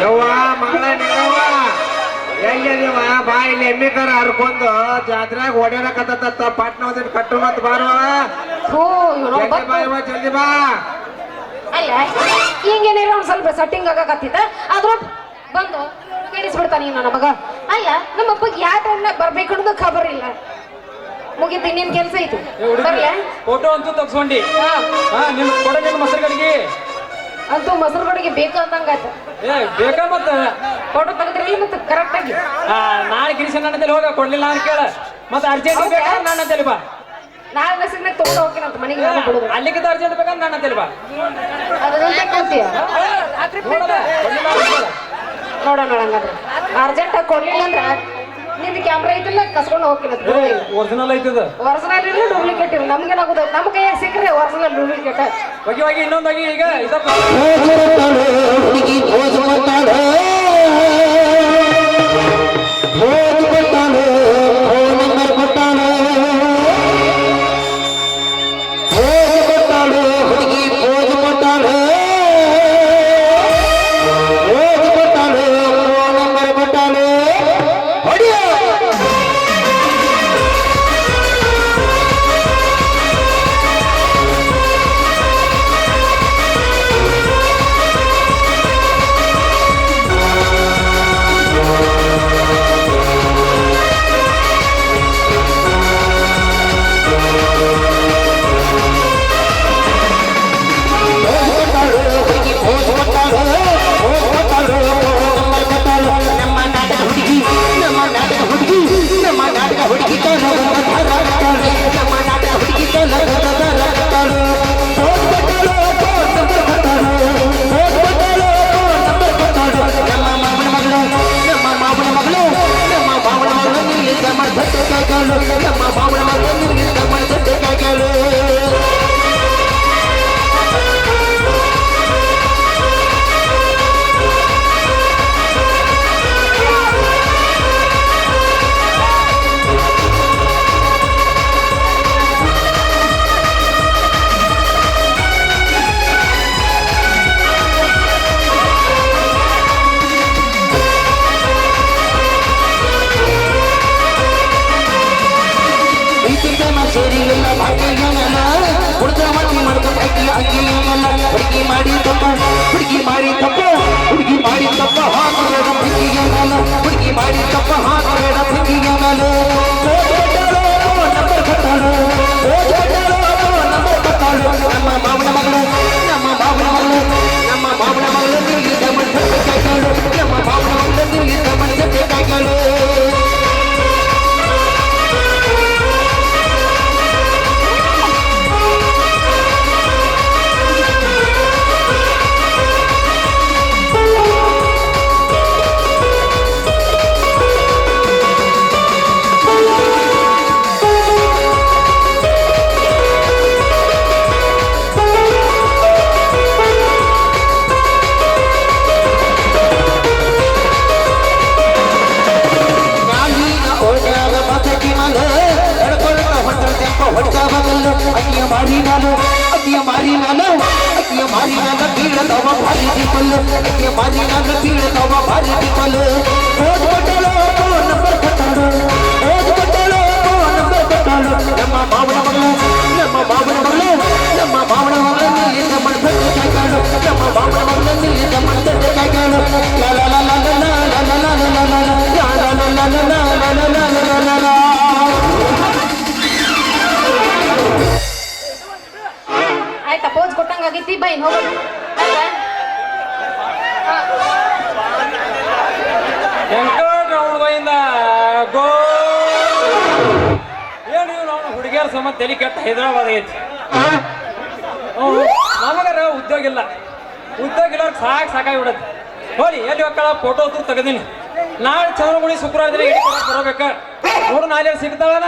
ಯವ್ವ ಮಗಳ ನಿಂಗವ್ವ ಎಲ್ಲಿದೀವ ಬಾ ಇಲ್ಲಿ ಎಮ್ಮಿ ಕರ ಹರ್ಕೊಂಡು ಜಾತ್ರೆಗೆ ಓಡಾಡಕತ್ತ ಪಾಟ್ನ ಒಂದಿನ ಕಟ್ಟು ಮತ್ ಬಾರವ ಜಲ್ದಿ ಬತ್- ಬಾ ಯವ್ವ ಜಲ್ದಿ ಬಾ. ಅಲ್ಲ ಹಿಂಗೇನಿಲ್ಲ ಒಂದ್ ಸ್ವಲ್ಪ ಸೆಟ್ಟಿಂಗ್ ಆಗಕತ್ತಿದ್ದ. ಆದ್ರೂ ಬಂದು ಕೆಡಿಸ್ಬಿಡ್ತಾನ ನೀನು ನನ್ನ ಮಗ. ಅಲ್ಲ ನಮ್ಮ ಅಪ್ಪಗೆ ಯಾವ ಟೈಮ್ನಾಗ ಬರ್ಬೇಕು ಅನ್ನೋದು ಖಬರ್ ಇಲ್ಲ. ಮುಗಿತು ಇನ್ನೇನ್ ಕೆಲಸ ಐತಿ ಬರ್ಲೆ ಫೋಟೋ ಅಂತೂ ತಗ್ಸ್ಕೊಂಡಿ ಹಾ ಕಡೆಗೆ ನಿನ್ ಕೊಡ ನಿನ್ ಮೊಸರು ಕಡೆಗೆ ಅಂತೂ ಮೊಸರುಗಡೆಗೆ ಬೇಕು ಅಂದಂಗಾಯ್ತು ಏ ಬೇಕಾ ಮತ್ತ ಫೋಟೋ ತೆಗೆದ್ರಿ ಮತ್ತೆ ಕರೆಕ್ಟ್ ಆಗಿ ಆ, ನಾಳೆ ಗಿರೀಶನ್ ನನ್ನ ಹೋಗ ಕೊಡ್ಲಿಲ್ಲ ಅಂತ ಕೇಳ ಮತ್ತೆ ಅರ್ಜೆಂಟ್ ಬೇಕಾ ನನ್ನ ಅಂತೇಳಿ ಬಾ ನಾಳೆ ನಸಿಗ್ನಾಗ ತಗೊಂಡು ಅಂತ ಮನೆಗೆ ನಾನು ಅಲ್ಲಿಗಿಂತ ಅರ್ಜೆಂಟ್ ಬೇಕಾ ನನ್ನ ಅಂತೇಳಿ ಬಾ ಅದನ್ನ ಕೇಳ. ನೋಡ ನೋಡಂಗಾದ್ರೆ ಅರ್ಜೆಂಟ್ ಕೊಡ್ಲಿಲ್ಲ ಅಂದ್ರೆ ಕ್ಯಾಮ್ರಾ ಐತಿಲ್ಲ ಕಸ್ಕೊಂಡು ಹೋಗ್ತೀನಿ ಏ ಒರಿಜಿನಲ್ ಐತದ? ಒರಿಜಿನಲ್ ಇಲ್ಲ ಡೂಪ್ಲಿಕೇಟ್ ಇಲ್ಲ ನಮ್ಗೆ ನಮ್ಮ ಕೈಯಾಗ ಸಿಕ್ಕರೆ? ಒರಿಜಿನಲ್ ಡೂಪ್ಲಿಕೇಟ್ ಹೋಗಿ ಹೋಗಿ ಇನ್ನೊಂದಾಗಿ ಈಗ ಇದಪ್ಪ. ಸೇರಿಲ್ಲ ಭಾಗ್ಯನಲ್ಲ ಹುಡುಗ ಮಾಡಿ ಮಾಡ್ಕೊಂಡು ಅಕ್ಕಿ ಹುಡುಗಿ ಮಾಡಿ ತಪ್ಪ ಹುಡುಗಿ ಮಾಡಿ ತಪ್ಪ ಹುಡುಗಿ ಮಾಡಿ अखियाँ मारी नालो अखियाँ मारी नालो अखियाँ मारी नालो भीड़ दवा भारी दी पल। हमारी मारी नालो भीड़ दवा भारी दी बहुत ಗೋ ಏನು ಅವನು ಹುಡುಗಿಯರ ಸಮ ತಲೆ ಕೆಟ್ಟ ಹೈದರಾಬಾದ್ ಐತಿ. ನಮಗರ ಉದ್ಯೋಗ ಇಲ್ಲ. ಉದ್ಯೋಗ ಇಲ್ಲ ಸಾಕು ಸಾಕಾಗಿ ಬಿಡತ್ತೆ ನೋಡಿ ಎಲ್ಲಿ ಹೋಗ್ತಾಳ ಫೋಟೋ ತು ತೆಗೆದೀನಿ. ನಾಳೆ ಚಂದ್ರಗುಣಿ ಶುಕ್ರವಾರ ದಿನ ಕೊಡಕ್ ಬರಬೇಕ. ನೋಡು ನಾಳೆ ಸಿಗ್ತಾಳನ.